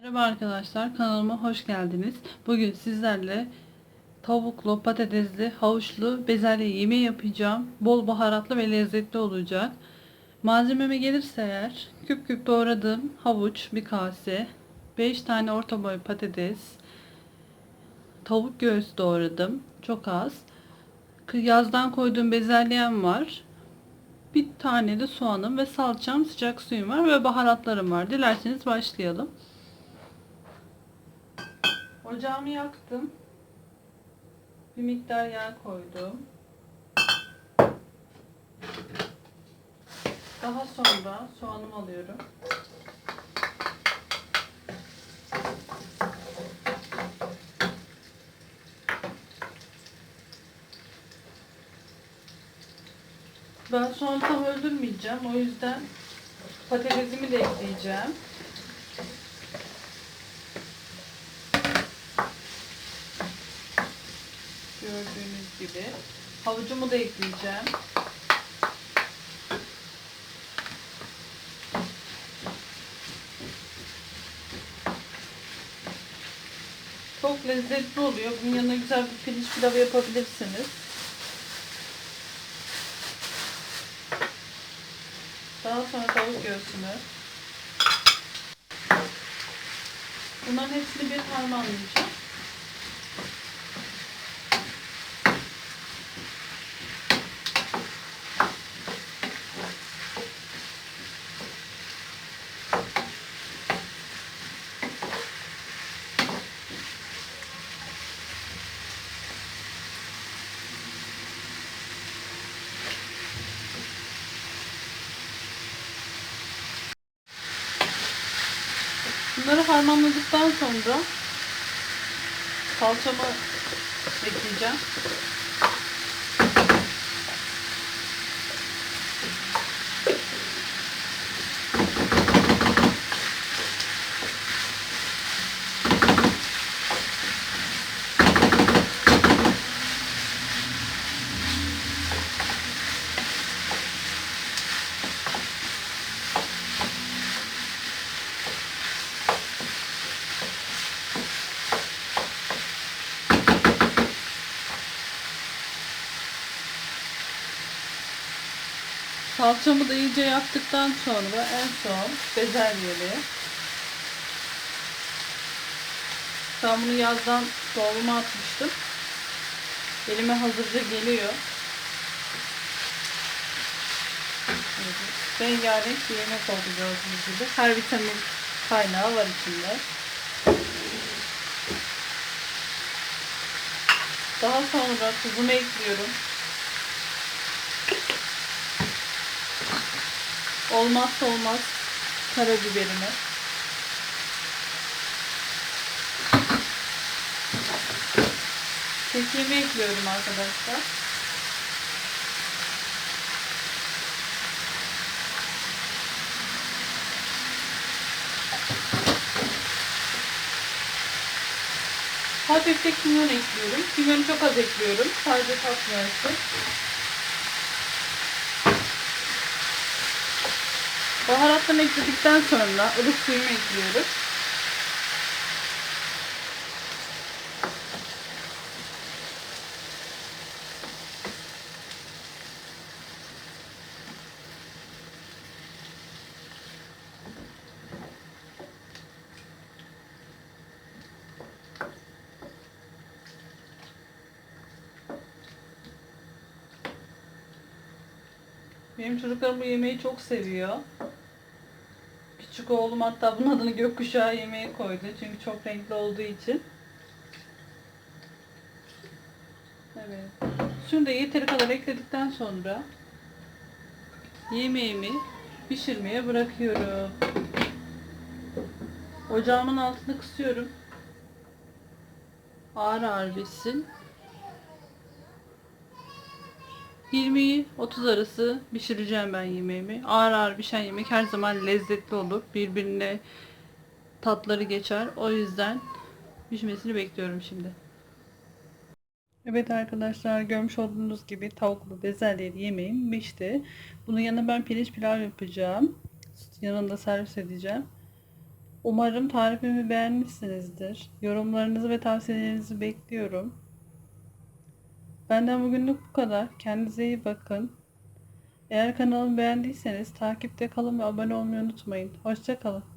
Merhaba arkadaşlar kanalıma hoş geldiniz. Bugün sizlerle tavuklu, patatesli, havuçlu bezelye yemeği yapacağım. Bol baharatlı ve lezzetli olacak. Malzememe gelirse eğer küp küp doğradığım havuç bir kase, 5 tane orta boy patates, tavuk göğsü doğradım. Çok az. Yazdan koyduğum bezelyem var. Bir tane de soğanım ve salçam, sıcak suyum var ve baharatlarım var. Dilerseniz başlayalım. Ocağımı yaktım. Bir miktar yağ koydum. Daha sonra soğanımı alıyorum. Ben soğanı tam öldürmeyeceğim. O yüzden patatesimi de ekleyeceğim. Gördüğünüz gibi. Havucumu da ekleyeceğim. Çok lezzetli oluyor. Bunun yanına güzel bir pirinç pilavı yapabilirsiniz. Daha sonra tavuk göğsünü. Bunların hepsini bir harmanlayacağım. Bunları harmanladıktan sonra salçamı ekleyeceğim. Salçamı da iyice yaptıktan sonra en son bezelyeli. Ben bunu yazdan dolma atmıştım. Elime hazırca geliyor. Evet. Rengarenk bir yemek oldu gördüğünüz gibi. Her vitamin kaynağı var içinde. Daha sonra tuzumu ekliyorum. Olmazsa olmaz karabiberimi. Kekiğimi ekliyorum arkadaşlar. Hafif de kimyon ekliyorum. Kimyonu çok az ekliyorum. Sadece tat versin. Baharatlarını ekledikten sonra ılık suyumu ekliyoruz. Benim çocuklarım bu yemeği çok seviyor. Küçük oğlum hatta bunun adını gökkuşağı yemeği koydu. Çünkü çok renkli olduğu için. Evet. Şunu da yeteri kadar ekledikten sonra yemeğimi pişirmeye bırakıyorum. Ocağımın altını kısıyorum. Ağır ağır pişsin. 20-30 arası pişireceğim ben yemeğimi. Ağır ağır pişen yemek her zaman lezzetli olur. Birbirine tatları geçer. O yüzden pişmesini bekliyorum şimdi. Evet arkadaşlar görmüş olduğunuz gibi tavuklu bezelyeli yemeğim pişti. Bunun yanına ben pirinç pilav yapacağım. Yanında servis edeceğim. Umarım tarifimi beğenmişsinizdir. Yorumlarınızı ve tavsiyelerinizi bekliyorum. Benden bugünlük bu kadar. Kendinize iyi bakın. Eğer kanalımı beğendiyseniz takipte kalın ve abone olmayı unutmayın. Hoşçakalın.